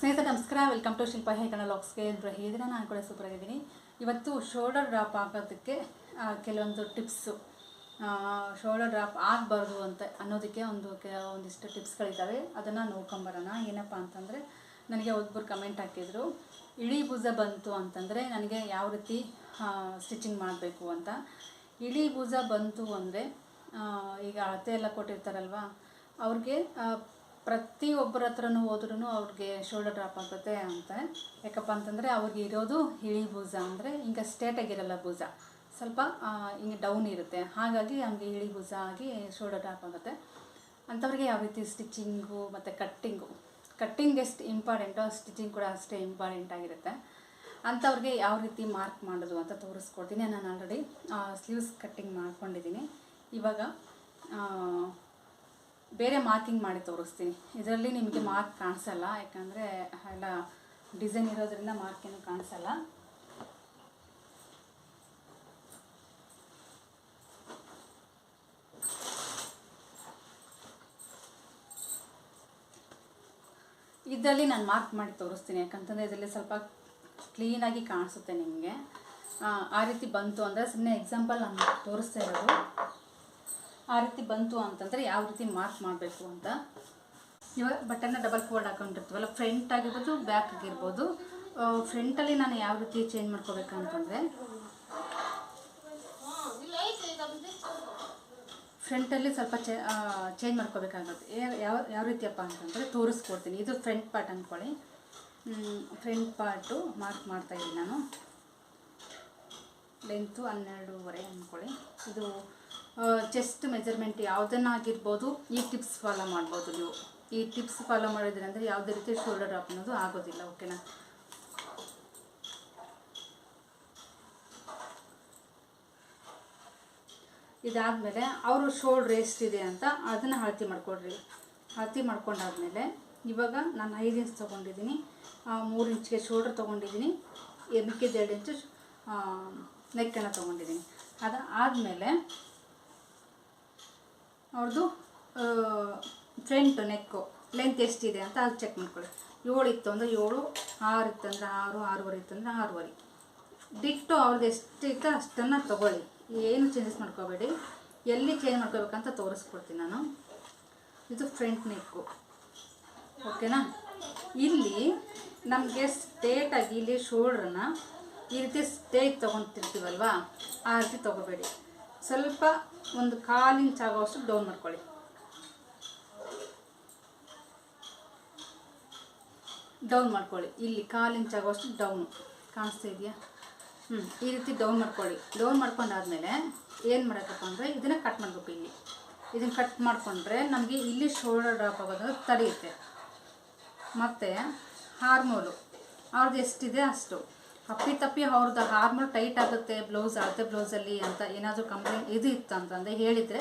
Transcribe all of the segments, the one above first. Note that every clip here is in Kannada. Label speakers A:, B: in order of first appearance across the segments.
A: ಸ್ನೇಹಿತರೆ, ನಮಸ್ಕಾರ. ವೆಲ್ಕಮ್ ಟು ಶಿಲ್ಪ ಹೇಗಣ ಲಾಕ್ಸ್ಗೆ ಹೇಳಿದಿನ ನಾನು ಕೂಡ ಸೂಪರ್ ಆಗಿದ್ದೀನಿ. ಇವತ್ತು ಶೋಲ್ಡರ್ ಡ್ರಾಪ್ ಹಾಕೋದಕ್ಕೆ ಕೆಲವೊಂದು ಟಿಪ್ಸು ಶೋಲ್ಡರ್ ಡ್ರಾಪ್ ಆಗಬಾರ್ದು ಅಂತ ಅನ್ನೋದಕ್ಕೆ ಒಂದು ಒಂದಿಷ್ಟು ಟಿಪ್ಸ್ಗಳಿದ್ದಾವೆ ಅದನ್ನು ನೋಡ್ಕೊಂಬರೋಣ ಏನಪ್ಪ ಅಂತಂದರೆ, ನನಗೆ ಒಬ್ಬರು ಕಮೆಂಟ್ ಹಾಕಿದರು, ಇಳಿ ಭುಜ ಬಂತು ಅಂತಂದರೆ ನನಗೆ ಯಾವ ರೀತಿ ಸ್ಟಿಚಿಂಗ್ ಮಾಡಬೇಕು ಅಂತ? ಇಳಿ ಭುಜ ಬಂತು ಅಂದರೆ ಈಗ ಅಳತೆ ಎಲ್ಲ ಕೊಟ್ಟಿರ್ತಾರಲ್ವ, ಅವ್ರಿಗೆ ಪ್ರತಿಯೊಬ್ಬರ ಹತ್ರನೂ ಹೋದ್ರೂ ಅವ್ರಿಗೆ ಶೋಲ್ಡರ್ ಡ್ರಾಪ್ ಆಗುತ್ತೆ ಅಂತ. ಯಾಕಪ್ಪ ಅಂತಂದರೆ ಅವ್ರಿಗೆ ಇರೋದು ಇಳಿ ಭುಜ ಅಂದರೆ ಹಿಂಗೆ ಸ್ಟೇಟಾಗಿರಲ್ಲ ಭುಜ. ಸ್ವಲ್ಪ ಹಿಂಗೆ ಡೌನ್ ಇರುತ್ತೆ. ಹಾಗಾಗಿ ಹಂಗೆ ಇಳಿ ಭುಜ ಆಗಿ ಶೋಲ್ಡರ್ ಡ್ರಾಪ್ ಆಗುತ್ತೆ. ಅಂಥವ್ರಿಗೆ ಯಾವ ರೀತಿ ಸ್ಟಿಚ್ಚಿಂಗು ಮತ್ತು ಕಟ್ಟಿಂಗು ಕಟ್ಟಿಂಗ್ ಎಷ್ಟು ಇಂಪಾರ್ಟೆಂಟೋ ಸ್ಟಿಚಿಂಗ್ ಕೂಡ ಅಷ್ಟೇ ಇಂಪಾರ್ಟೆಂಟ್ ಆಗಿರುತ್ತೆ. ಅಂಥವ್ರಿಗೆ ಯಾವ ರೀತಿ ಮಾರ್ಕ್ ಮಾಡೋದು ಅಂತ ತೋರಿಸ್ಕೊಡ್ತೀನಿ. ನಾನು ಆಲ್ರೆಡಿ ಸ್ಲೀವ್ಸ್ ಕಟ್ಟಿಂಗ್ ಮಾಡ್ಕೊಂಡಿದ್ದೀನಿ. ಇವಾಗ ಬೇರೆ ಮಾರ್ಕಿಂಗ್ ಮಾಡಿ ತೋರಿಸ್ತೀನಿ. ಇದರಲ್ಲಿ ನಿಮಗೆ ಮಾರ್ಕ್ ಕಾಣಿಸಲ್ಲ, ಯಾಕಂದರೆ ಎಲ್ಲ ಡಿಸೈನ್ ಇರೋದ್ರಿಂದ ಮಾರ್ಕ್ ಏನು ಕಾಣಿಸಲ್ಲ. ಇದರಲ್ಲಿ ನಾನು ಮಾರ್ಕ್ ಮಾಡಿ ತೋರಿಸ್ತೀನಿ, ಯಾಕಂತಂದರೆ ಇದರಲ್ಲಿ ಸ್ವಲ್ಪ ಕ್ಲೀನಾಗಿ ಕಾಣಿಸುತ್ತೆ ನಿಮಗೆ. ಆ ರೀತಿ ಬಂತು ಅಂದರೆ ಸುಮ್ಮನೆ ಎಕ್ಸಾಂಪಲ್ ನಾನು ತೋರಿಸ್ತಾ ಇರೋದು. ಆ ರೀತಿ ಬಂತು ಅಂತಂದರೆ ಯಾವ ರೀತಿ ಮಾರ್ಕ್ ಮಾಡಬೇಕು ಅಂತ. ಇವಾಗ ಬಟನ್ನ ಡಬಲ್ ಫೋಲ್ಡ್ ಹಾಕೊಂಡಿರ್ತೀವಲ್ಲ ಫ್ರಂಟ್ ಆಗಿರ್ಬೋದು ಬ್ಯಾಕ್ ಆಗಿರ್ಬೋದು ಫ್ರಂಟಲ್ಲಿ ನಾನು ಯಾವ ರೀತಿ ಚೇಂಜ್ ಮಾಡ್ಕೋಬೇಕಂತಂದರೆ ಫ್ರಂಟಲ್ಲಿ ಸ್ವಲ್ಪ ಚೇ ಚೇಂಜ್ ಮಾಡ್ಕೋಬೇಕಾಗುತ್ತೆ. ಯಾವ ಯಾವ ರೀತಿಯಪ್ಪ ಅಂತಂದರೆ ತೋರಿಸ್ಕೊಡ್ತೀನಿ. ಇದು ಫ್ರಂಟ್ ಪಾರ್ಟ್ ಅಂದ್ಕೊಳ್ಳಿ. ಫ್ರಂಟ್ ಪಾರ್ಟು ಮಾರ್ಕ್ ಮಾಡ್ತಾಯಿದ್ದೀನಿ ನಾನು. ಲೆಂತು ಹನ್ನೆರಡೂವರೆ ಅಂದ್ಕೊಳ್ಳಿ. ಇದು ಚೆಸ್ಟ್ ಮೆಜರ್ಮೆಂಟ್ ಯಾವುದನ್ನಾಗಿರ್ಬೋದು, ಈ ಟಿಪ್ಸ್ ಫಾಲೋ ಮಾಡ್ಬೋದು ನೀವು. ಈ ಟಿಪ್ಸ್ ಫಾಲೋ ಮಾಡಿದ್ರಿ ಅಂದರೆ ಯಾವುದೇ ರೀತಿ ಶೋಲ್ಡರ್ ಡ್ರಾಪ್ ಅನ್ನೋದು ಆಗೋದಿಲ್ಲ ಓಕೆನಾ ಇದಾದಮೇಲೆ ಅವರು ಶೋಲ್ಡ್ರ್ ಎಷ್ಟಿದೆ ಅಂತ ಅದನ್ನು ಅಳತಿ ಮಾಡ್ಕೊಡ್ರಿ. ಅಳತಿ ಮಾಡ್ಕೊಂಡಾದ್ಮೇಲೆ ಇವಾಗ ನಾನು ಐದು ಇಂಚ್ ತೊಗೊಂಡಿದ್ದೀನಿ ಮೂರು ಇಂಚ್ಗೆ ಶೋಲ್ಡ್ರ್ ತೊಗೊಂಡಿದ್ದೀನಿ ಎರಡು ಇಂಚು ನೆಕ್ಕನ್ನು ತೊಗೊಂಡಿದ್ದೀನಿ. ಅದು ಆದಮೇಲೆ ಅವ್ರದ್ದು ಫ್ರಂಟ್ ನೆಕ್ಕು ಲೆಂತ್ ಎಷ್ಟಿದೆ ಅಂತ ಅದು ಚೆಕ್ ಮಾಡ್ಕೊಳ್ಳಿ. ಏಳು ಇತ್ತು ಅಂದರೆ ಏಳು, ಆರು ಇತ್ತು ಅಂದರೆ ಆರು, ಆರೂವರೆ ಇತ್ತು ಅಂದರೆ ಆರೂವರೆ ಡಿಟ್ಟು ಅವ್ರದ್ದು ಎಷ್ಟಿತ್ತು ಅಷ್ಟನ್ನು ತೊಗೊಳ್ಳಿ. ಏನು ಚೇಂಜಸ್ ಮಾಡ್ಕೋಬೇಡಿ. ಎಲ್ಲಿ ಚೇಂಜ್ ಮಾಡ್ಕೋಬೇಕಂತ ತೋರಿಸ್ಕೊಡ್ತೀನಿ ನಾನು. ಇದು ಫ್ರಂಟ್ ನೆಕ್ಕು ಓಕೆನಾ ಇಲ್ಲಿ ನಮಗೆ ಸ್ಟೇಟಾಗಿ ಇಲ್ಲಿ ಶೋಲ್ಡ್ರನ್ನ ಈ ರೀತಿ ಸ್ಟೇಟ್ ತೊಗೊತಿರ್ತೀವಲ್ವಾ ಆ ರೀತಿ ತೊಗೋಬೇಡಿ. ಸ್ವಲ್ಪ ಒಂದು ಕಾಲು ಇಂಚ್ ಆಗೋವಷ್ಟು ಡೌನ್ ಮಾಡ್ಕೊಳ್ಳಿ. ಡೌನ್ ಮಾಡ್ಕೊಳ್ಳಿ. ಇಲ್ಲಿ ಕಾಲು ಇಂಚ್ ಆಗೋಷ್ಟು ಡೌನು ಕಾಣಿಸ್ತಾ ಇದೆಯಾ? ಹ್ಞೂ ಈ ರೀತಿ ಡೌನ್ ಮಾಡ್ಕೊಳ್ಳಿ. ಡೌನ್ ಮಾಡ್ಕೊಂಡಾದ್ಮೇಲೆ ಏನು ಮಾಡೋಕ್ಕಪ್ಪ ಅಂದರೆ ಇದನ್ನು ಕಟ್ ಮಾಡಬೇಕು ಇಲ್ಲಿ. ಇದನ್ನು ಕಟ್ ಮಾಡಿಕೊಂಡ್ರೆ ನಮಗೆ ಇಲ್ಲಿ ಶೋಲ್ಡರ್ ಡ್ರಾಪ್ ಆಗೋದು ತಡೆಯುತ್ತೆ. ಮತ್ತು ಹಾರ್ಮೋಲು ಅವ್ರದ್ದು ಎಷ್ಟಿದೆ ಅಷ್ಟು. ಅಪ್ಪಿ ತಪ್ಪಿ ಅವ್ರದ್ದು ಹಾರ್ಮೋನ್ ಟೈಟ್ ಆಗುತ್ತೆ, ಬ್ಲೌಸ್ ಅಳತೆ ಬ್ಲೌಸಲ್ಲಿ ಅಂತ ಏನಾದರೂ ಕಂಪ್ಲೇಂಟ್ ಇದು ಇತ್ತು ಅಂತಂದರೆ ಹೇಳಿದರೆ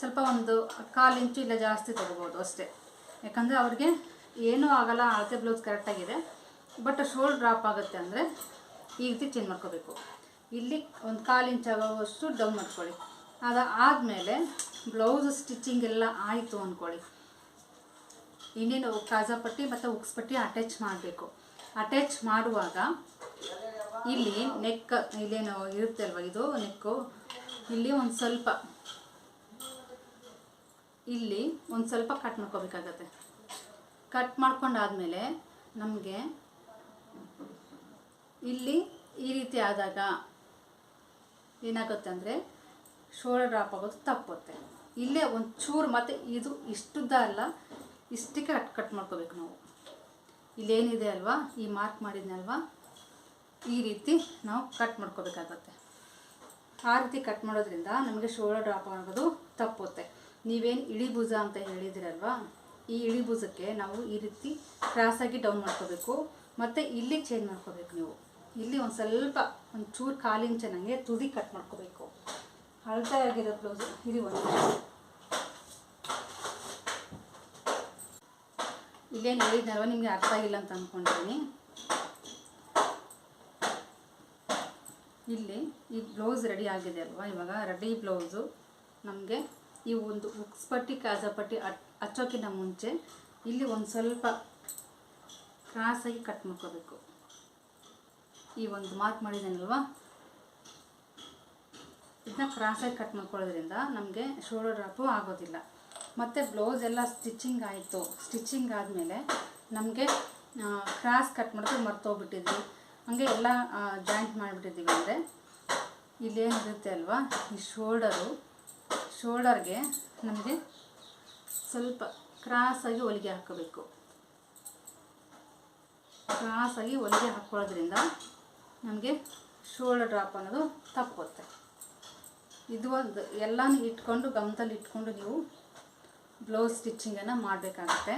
A: ಸ್ವಲ್ಪ ಒಂದು ಕಾಲು ಇಂಚು ಇಲ್ಲ ಜಾಸ್ತಿ ತೊಗೋಬೋದು ಅಷ್ಟೇ. ಯಾಕಂದರೆ ಅವ್ರಿಗೆ ಏನೂ ಆಗಲ್ಲ ಅಳತೆ ಬ್ಲೌಸ್ ಕರೆಕ್ಟಾಗಿದೆ ಬಟ್ ಶೋಲ್ಡ್ ಡ್ರಾಪ್ ಆಗುತ್ತೆ ಅಂದರೆ ಈ ರೀತಿ ಚೇಂಜ್ ಮಾಡ್ಕೋಬೇಕು. ಇಲ್ಲಿ ಒಂದು ಕಾಲು ಇಂಚು ಆಗೋವಷ್ಟು ಡೌನ್ ಮಾಡ್ಕೊಳ್ಳಿ. ಅದು ಆದಮೇಲೆ ಬ್ಲೌಸ್ ಸ್ಟಿಚಿಂಗ್ ಎಲ್ಲ ಆಯಿತು ಅಂದ್ಕೊಳ್ಳಿ ಇನ್ನೇನು ಕಾಜಾಪಟ್ಟಿ ಮತ್ತು ಉಕ್ಸ್ ಪಟ್ಟಿ ಅಟ್ಯಾಚ್ ಮಾಡಬೇಕು. ಅಟ್ಯಾಚ್ ಮಾಡುವಾಗ ಇಲ್ಲಿ ನೆಕ್ ಇಲ್ಲೇನು ಇರುತ್ತೆ ಅಲ್ವ ಇದು ನೆಕ್ಕು? ಇಲ್ಲಿ ಒಂದು ಸ್ವಲ್ಪ, ಇಲ್ಲಿ ಒಂದು ಸ್ವಲ್ಪ ಕಟ್ ಮಾಡ್ಕೋಬೇಕಾಗತ್ತೆ. ಕಟ್ ಮಾಡ್ಕೊಂಡಾದ್ಮೇಲೆ ನಮಗೆ ಇಲ್ಲಿ ಈ ರೀತಿ ಆದಾಗ ಏನಾಗುತ್ತೆ ಅಂದರೆ ಶೋಲ್ಡರ್ ಡ್ರಾಪ್ ಆಗೋದು ತಪ್ಪುತ್ತೆ. ಇಲ್ಲೇ ಒಂದು ಚೂರು ಮತ್ತು ಇದು ಇಷ್ಟುದ್ದ ಅಲ್ಲ, ಇಷ್ಟಕ್ಕೆ ಕಟ್ ಕಟ್ ಮಾಡ್ಕೋಬೇಕು ನಾವು. ಇಲ್ಲೇನಿದೆ ಅಲ್ವಾ? ಈ ಮಾರ್ಕ್ ಮಾಡಿದ್ನಲ್ವಾ? ಈ ರೀತಿ ನಾವು ಕಟ್ ಮಾಡ್ಕೋಬೇಕಾಗತ್ತೆ. ಆ ರೀತಿ ಕಟ್ ಮಾಡೋದ್ರಿಂದ ನಮಗೆ ಶೋಲ್ಡರ್ ಡ್ರಾಪ್ ಆಗೋದು ತಪ್ಪುತ್ತೆ. ನೀವೇನು ಇಳಿ ಭುಜ ಅಂತ ಹೇಳಿದಿರಲ್ವಾ? ಈ ಇಳಿ ಭುಜಕ್ಕೆ ನಾವು ಈ ರೀತಿ ಕ್ರಾಸಾಗಿ ಡೌನ್ ಮಾಡ್ಕೋಬೇಕು. ಮತ್ತು ಇಲ್ಲಿ ಚೇಂಜ್ ಮಾಡ್ಕೋಬೇಕು ನೀವು. ಇಲ್ಲಿ ಒಂದು ಸ್ವಲ್ಪ, ಒಂದು ಚೂರು ಕಾಲಿನ ಚೆನ್ನಾಗೆ ತುದಿ ಕಟ್ ಮಾಡ್ಕೋಬೇಕು. ಅಳತೆ ಆಗಿರೋ ಬ್ಲೌಸು ಇದು ಒಂದು. ಇಲ್ಲೇನು ಹೇಳಿದ್ನಲ್ವ? ನಿಮಗೆ ಅರ್ಥ ಆಗಿಲ್ಲ ಅಂತ ಅಂದ್ಕೊಂಡಿದ್ದೀನಿ ಇಲ್ಲಿ ಈ ಬ್ಲೌಸ್ ರೆಡಿ ಆಗಿದೆ ಅಲ್ವಾ? ಇವಾಗ ರೆಡಿ ಬ್ಲೌಸು ನಮಗೆ ಈ ಒಂದು ಉಕ್ಸ್ ಪಟ್ಟಿ ಕಾಜಾಪಟ್ಟಿ ಹಚ್ಚೋಕ್ಕಿಂತ ಮುಂಚೆ ಇಲ್ಲಿ ಒಂದು ಸ್ವಲ್ಪ ಕ್ರಾಸಾಗಿ ಕಟ್ ಮಾಡ್ಕೋಬೇಕು. ಈ ಒಂದು ಮಾರ್ಕ್ ಮಾಡಿದ್ದೇನಲ್ವಾ? ಇದನ್ನ ಕ್ರಾಸಾಗಿ ಕಟ್ ಮಾಡ್ಕೊಳ್ಳೋದ್ರಿಂದ ನಮಗೆ ಶೋಲ್ಡರ್ ಡ್ರಾಪು ಆಗೋದಿಲ್ಲ. ಮತ್ತು ಬ್ಲೌಸ್ ಎಲ್ಲ ಸ್ಟಿಚಿಂಗ್ ಆಯಿತು. ಸ್ಟಿಚಿಂಗ್ ಆದಮೇಲೆ ನಮಗೆ ಕ್ರಾಸ್ ಕಟ್ ಮಾಡೋದು ಮರ್ತೋಗ್ಬಿಟ್ಟಿದ್ವಿ. ಹಂಗೆ ಎಲ್ಲ ಜಾಯಿಂಟ್ ಮಾಡಿಬಿಟ್ಟಿದ್ದೀವಿ ಅಂದರೆ ಇಲ್ಲೇನಿರುತ್ತೆ ಅಲ್ವಾ? ಈ ಶೋಲ್ಡರು ಶೋಲ್ಡರ್ಗೆ ನಮಗೆ ಸ್ವಲ್ಪ ಕ್ರಾಸಾಗಿ ಹೊಲಿಗೆ ಹಾಕಬೇಕು. ಕ್ರಾಸಾಗಿ ಹೊಲಿಗೆ ಹಾಕ್ಕೊಳ್ಳೋದ್ರಿಂದ ನಮಗೆ ಶೋಲ್ಡರ್ ಡ್ರಾಪ್ ಅನ್ನೋದು ತಪ್ಪುತ್ತೆ. ಇದು ಒಂದು, ಎಲ್ಲನೂ ಇಟ್ಕೊಂಡು, ಗಮನದಲ್ಲಿ ಇಟ್ಕೊಂಡು ನೀವು ಬ್ಲೌಸ್ ಸ್ಟಿಚ್ಚಿಂಗನ್ನು ಮಾಡಬೇಕಾಗುತ್ತೆ.